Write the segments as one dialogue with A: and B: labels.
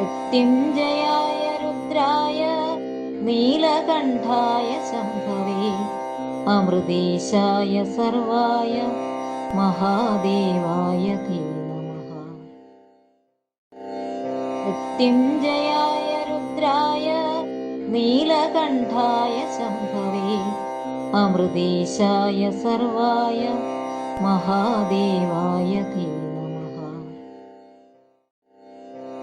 A: मृत्युञ्जयाय रुद्राय नीलकण्ठाय सम्भवे अमृतेशाय सर्वाय महादेवाय ते नमः। मृत्युञ्जयाय रुद्राय नीलकण्ठाय सम्भवे अमृतेशाय सर्वाय महादेवाय ते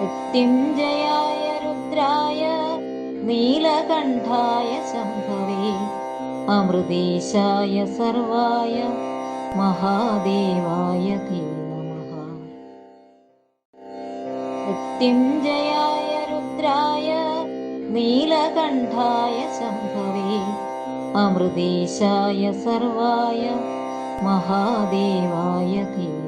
A: मृत्युञ्जयाय रुद्राय नीलकण्ठाय सम्भवे अमृतेशाय सर्वाय महादेवाय ते नमः मृत्युञ्जयाय रुद्राय नीलकण्ठाय सम्भवे अमृतेशाय सर्वाय महादेवाय ते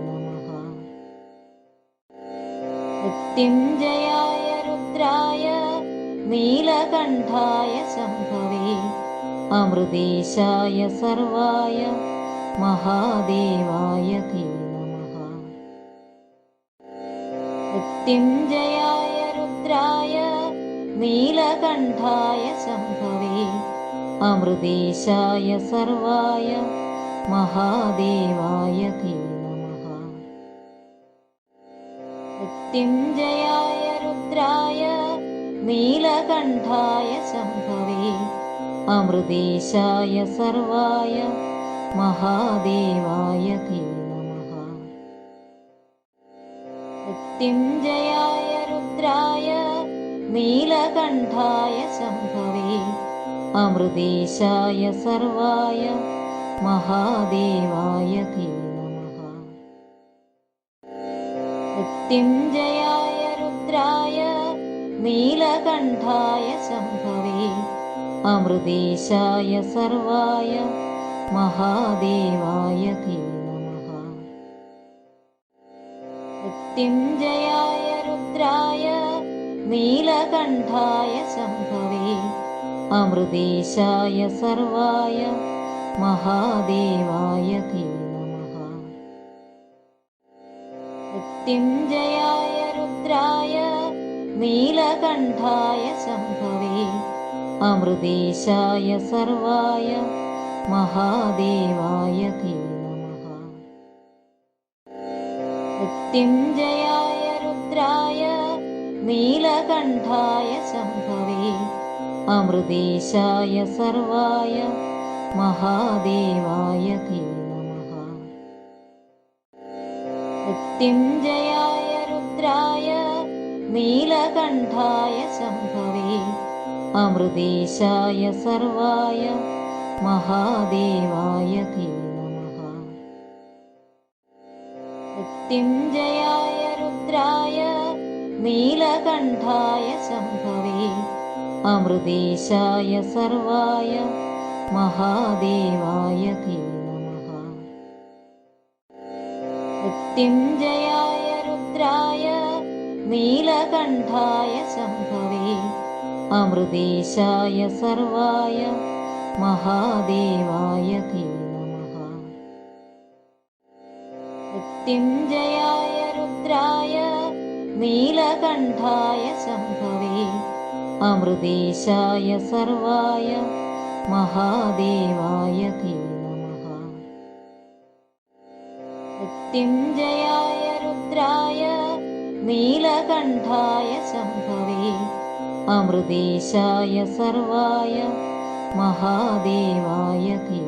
A: मृत्युञ्जयाय रुद्राय नीलकण्ठाय सम्भवे अमृतेशाय सर्वाय महादेवाय ते नमः मृत्युञ्जयाय रुद्राय नीलकण्ठाय सम्भवे अमृतेशाय सर्वाय महादेवाय ते मृत्युञ्जयाय रुद्राय नीलकण्ठाय सम्भवे अमृतेशाय सर्वाय महादेवाय ते नमः मृत्युञ्जयाय रुद्राय नीलकण्ठाय सम्भवे अमृतेशाय सर्वाय महादेवाय ते मृत्युञ्जयाय रुद्राय नीलकण्ठाय सम्भवे अमृतेशाय सर्वाय महादेवाय ते नमः मृत्युञ्जयाय रुद्राय नीलकण्ठाय सम्भवे अमृतेशाय सर्वाय महादेवाय ते मृत्युञ्जयाय रुद्राय नीलकण्ठाय सम्भवे अमृतेशाय सर्वाय महादेवाय ते नमः मृत्युञ्जयाय रुद्राय नीलकण्ठाय सम्भवे अमृतेशाय सर्वाय महादेवाय ते मृत्युञ्जयाय रुद्राय नीलकण्ठाय सम्भवे अमृतेशाय सर्वाय महादेवाय ते नमः। मृत्युञ्जयाय रुद्राय नीलकण्ठाय सम्भवे अमृतेशाय सर्वाय महादेवाय ते मृत्युञ्जयाय रुद्राय नीलकण्ठाय सम्भवे अमृतेशाय सर्वाय महादेवाय ते नमः मृत्युञ्जयाय रुद्राय नीलकण्ठाय सम्भवे अमृतेशाय सर्वाय महादेवाय ते मृत्युञ्जयाय रुद्राय नीलकण्ठाय सम्भवे अमृतेशाय सर्वाय महादेवाय ते